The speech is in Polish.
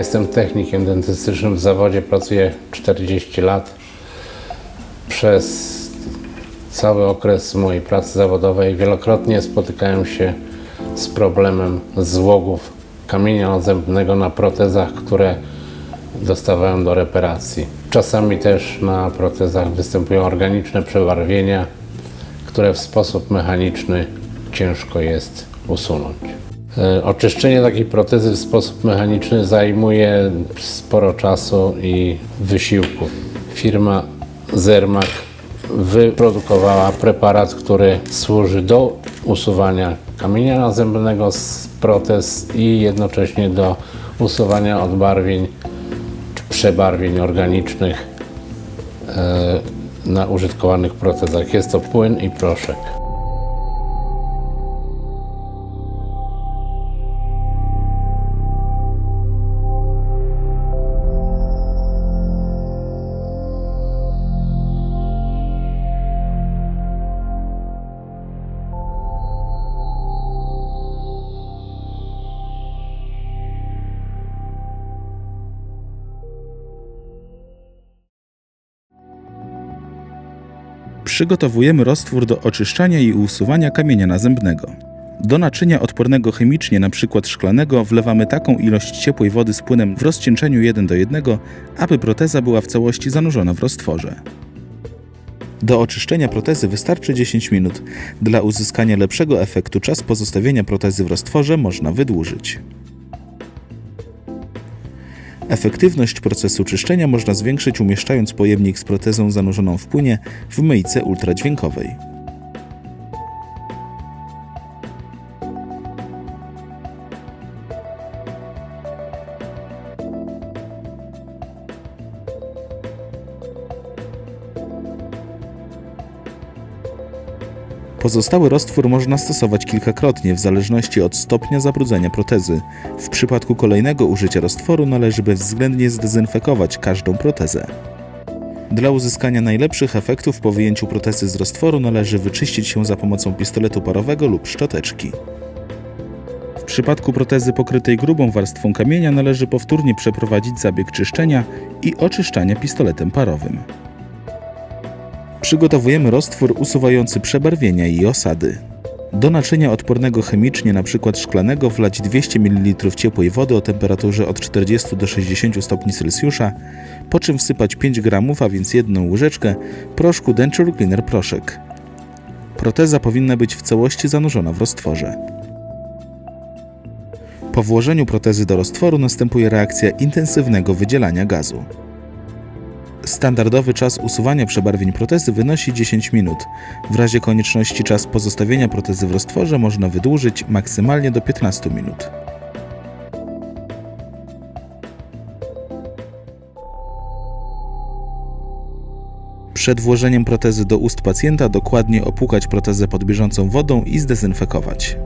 Jestem technikiem dentystycznym w zawodzie, pracuję 40 lat. Przez cały okres mojej pracy zawodowej wielokrotnie spotykałem się z problemem złogów kamienia zębnego na protezach, które dostawałem do reparacji. Czasami też na protezach występują organiczne przebarwienia, które w sposób mechaniczny ciężko jest usunąć. E, Oczyszczenie takiej protezy w sposób mechaniczny zajmuje sporo czasu i wysiłku. Firma Zermak wyprodukowała preparat, który służy do usuwania kamienia nazębnego z protez i jednocześnie do usuwania odbarwień czy przebarwień organicznych e, na użytkowanych protezach. Jest to płyn i proszek. Przygotowujemy roztwór do oczyszczania i usuwania kamienia nazębnego. Do naczynia odpornego chemicznie, np. szklanego, wlewamy taką ilość ciepłej wody z płynem w rozcieńczeniu 1 do 1, aby proteza była w całości zanurzona w roztworze. Do oczyszczenia protezy wystarczy 10 minut. Dla uzyskania lepszego efektu czas pozostawienia protezy w roztworze można wydłużyć. Efektywność procesu czyszczenia można zwiększyć umieszczając pojemnik z protezą zanurzoną w płynie w myjce ultradźwiękowej. Pozostały roztwór można stosować kilkakrotnie w zależności od stopnia zabrudzenia protezy. W przypadku kolejnego użycia roztworu należy bezwzględnie zdezynfekować każdą protezę. Dla uzyskania najlepszych efektów po wyjęciu protezy z roztworu należy wyczyścić się za pomocą pistoletu parowego lub szczoteczki. W przypadku protezy pokrytej grubą warstwą kamienia należy powtórnie przeprowadzić zabieg czyszczenia i oczyszczania pistoletem parowym. Przygotowujemy roztwór usuwający przebarwienia i osady. Do naczynia odpornego chemicznie, np. szklanego, wlać 200 ml ciepłej wody o temperaturze od 40 do 60 stopni Celsjusza, po czym wsypać 5 g, a więc jedną łyżeczkę, proszku Denture Cleaner Proszek. Proteza powinna być w całości zanurzona w roztworze. Po włożeniu protezy do roztworu następuje reakcja intensywnego wydzielania gazu. Standardowy czas usuwania przebarwień protezy wynosi 10 minut. W razie konieczności czas pozostawienia protezy w roztworze można wydłużyć maksymalnie do 15 minut. Przed włożeniem protezy do ust pacjenta dokładnie opłukać protezę pod bieżącą wodą i zdezynfekować.